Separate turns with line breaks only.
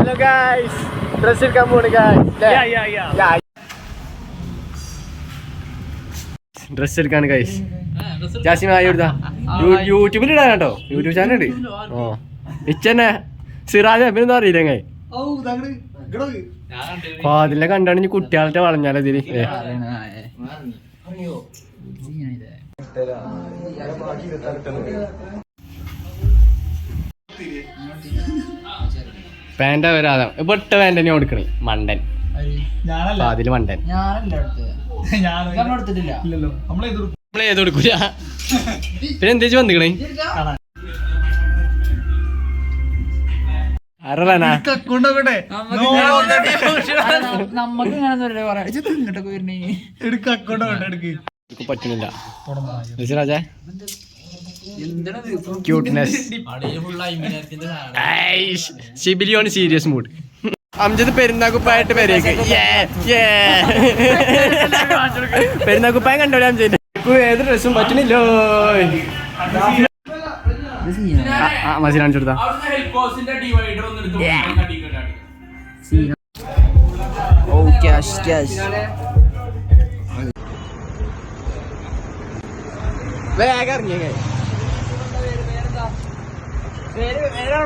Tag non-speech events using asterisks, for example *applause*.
Hello guys dress എടുക്കാൻ പോണ് dress എടുക്കാണ് guys Jasima ആയി എടുത്താ യൂട്യൂബിൽ ഇടാൻ കേട്ടോ യൂട്യൂബ് ചാനൽ ഉണ്ട് ഓ ഇച്ചന്നെ സിറാജ് അഭിനന്ദം അറിയില്ല കൈ അതിലെ കണ്ടാണ് ഇനി കുട്ടികളുടെ വളഞ്ഞാലോ ഇതിൽ. ഏ. പാന്റാ വരാതെ ഇപ്പൊ ഇട്ട പാന്റ് തന്നെ കൊടുക്കണേ. മണ്ടൻ. അതിൽ മണ്ടൻ.
എടുത്തിട്ടില്ല
നമ്മൾ ഏത് കൊടുക്കൂല? *laughs* പിന്നെ എന്തേച്ച് വന്നിക്കണേ? ആരാ
നമ്മക്ക് ഇങ്ങനെ പറയാം. ഇങ്ങോട്ടൊക്കെ വരണേ.
പറ്റുന്നില്ല. രാജ? ക്യൂട്ട്നെസ് ഷിബിലിയോൺ സീരിയസ് മൂഡ് അംജദ് പെരുന്നാക്കുപ്പായിട്ട് പേരേക്ക് പെരുന്നാക്കുപ്പായം കണ്ടോളെ അംജദ്. ഏത് ഡ്രസ്സും പറ്റുന്നില്ലോ. ആ മസീൻ കാണിച്ചു കൊടുത്താ.
ഓ ക്യാഷ് ക്യാഷ്
വേഗം ഇറങ്ങിയേ Era